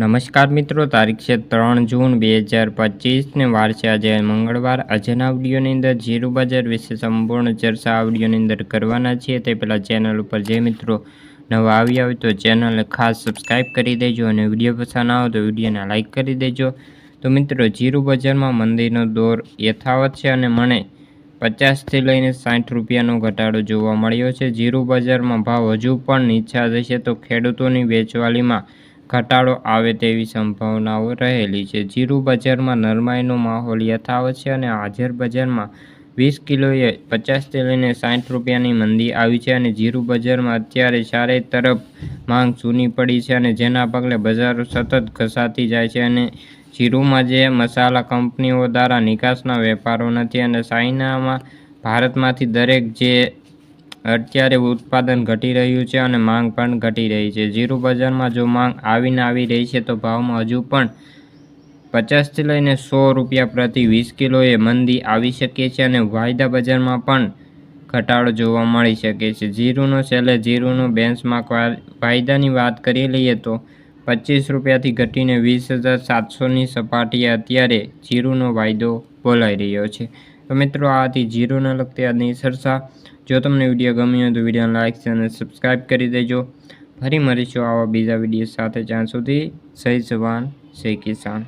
નમસ્કાર મિત્રો, તારીખ છે ત્રણ જૂન બે હજાર પચીસને વાર છે આજે મંગળવાર. આજના વિડીયોની અંદર જીરું બજાર વિશે સંપૂર્ણ ચર્ચા આ અંદર કરવાના છીએ. તે પહેલાં ચેનલ ઉપર જે મિત્રો નવા આવ્યા હોય તો ચેનલને ખાસ સબસ્ક્રાઈબ કરી દેજો અને વીડિયો પસંદ આવો તો વિડીયોને લાઇક કરી દેજો. તો મિત્રો જીરું બજારમાં મંદીનો દોર યથાવત છે અને મને પચાસથી લઈને સાઠ રૂપિયાનો ઘટાડો જોવા મળ્યો છે. જીરું બજારમાં ભાવ હજુ પણ નીચા જશે તો ખેડૂતોની વેચવાલીમાં ઘટાડો આવે તેવી સંભાવનાઓ રહેલી છે. જીરું બજારમાં નરમાઈનો માહોલ યથાવત છે અને હાજર બજારમાં વીસ કિલોએ પચાસથી લઈને સાઠ રૂપિયાની મંદી આવી છે અને જીરું બજારમાં અત્યારે ચારેય તરફ માંગ સૂની પડી છે અને જેના પગલે બજારો સતત ઘસાતી જાય છે અને જીરુમાં જે મસાલા કંપનીઓ દ્વારા નિકાસના વેપારો નથી અને ચાઇનામાં ભારતમાંથી દરેક જે અત્યારે ઉત્પાદન ઘટી રહ્યું છે અને માંગ પણ ઘટી રહી છે. જીરું બજારમાં જો માંગ આવીને આવી રહી છે તો ભાવમાં હજુ પણ પચાસથી લઈને સો રૂપિયા પ્રતિ વીસ કિલોએ મંદી આવી શકે છે અને વાયદા બજારમાં પણ ઘટાડો જોવા મળી શકે છે. જીરુનો છેલ્લે જીરુનો બેન્ચમાર્ક વાયદાની વાત કરી લઈએ તો પચીસ રૂપિયાથી ઘટીને વીસ હજાર સાતસોની સપાટીએ અત્યારે જીરુનો વાયદો બોલાઈ રહ્યો છે. તો મિત્રો, આ હતી જીરોને લગતી આજની સરસા જો તમને વીડિયો ગમ્યો હોય તો વિડીયોને લાઇક અને સબસ્ક્રાઈબ કરી દેજો. ફરી મળીશું આવા બીજા વીડિયો સાથે. જ્યાં સુધી સહી જવાન, જય કિસાન.